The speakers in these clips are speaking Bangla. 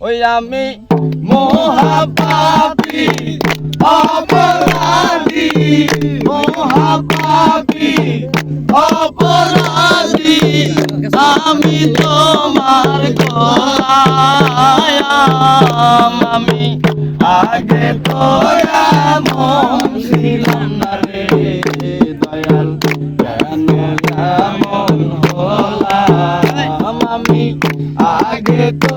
ওই আমি মহাপাপী, অপরাধী। মহাপাপী, অপরাধী, আমি তোমার গোলাম। আমি আগে তো এমন ছিলাম না রে দয়াল, কেন এমন হলাম? আমি আগে তো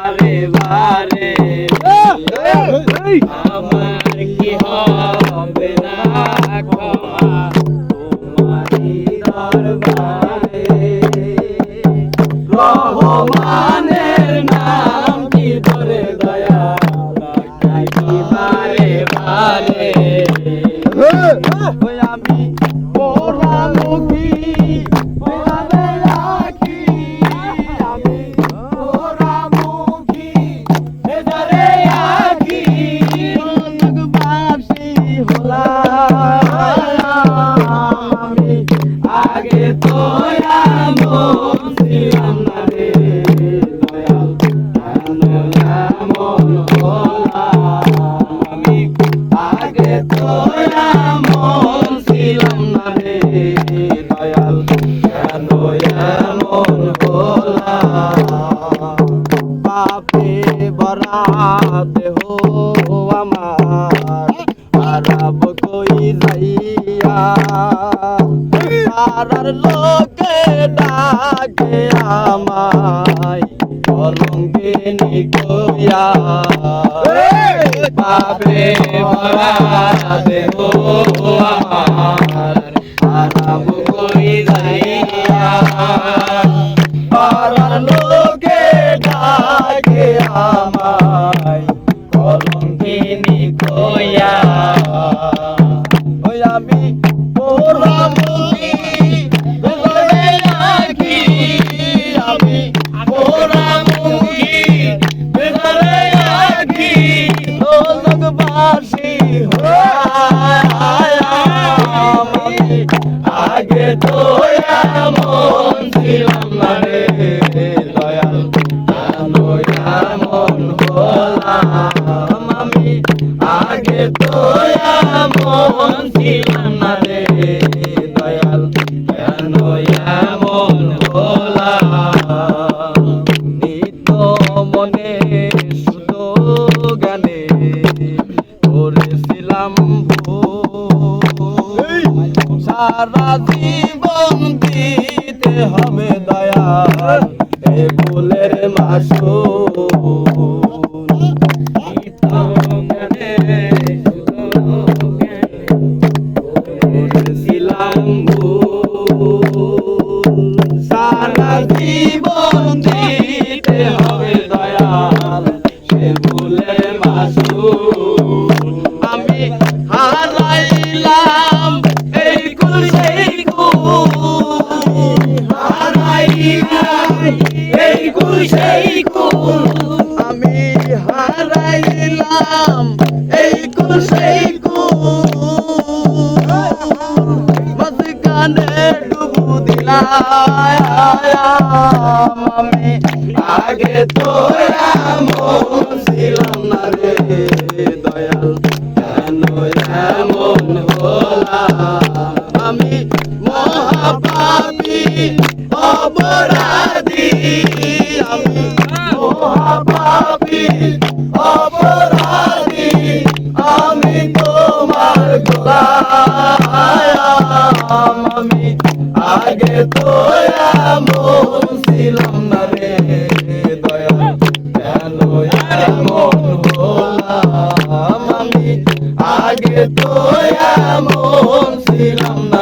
ওই আমি পোড়ামুখী ওই দয়াল কেন এমন হলাম পাপে বরা দেহ আমার আরব কই যাইয়া? পাড়ার লোকে ডাকে আমায় কলঙ্কিনী কইয়া পাপে বরা দেহ সারা জীবন দিতে হবে দয়াল এ ফুলের মাসু সারা জীবন দিতে হবে দয়াল সে ফুলের মাসু আমি আগে তো এমন ছিলাম না রে। ছিলাম না রে দয়াল। কেন এমন হলাম আমি? আগে তো এমন ছিলাম না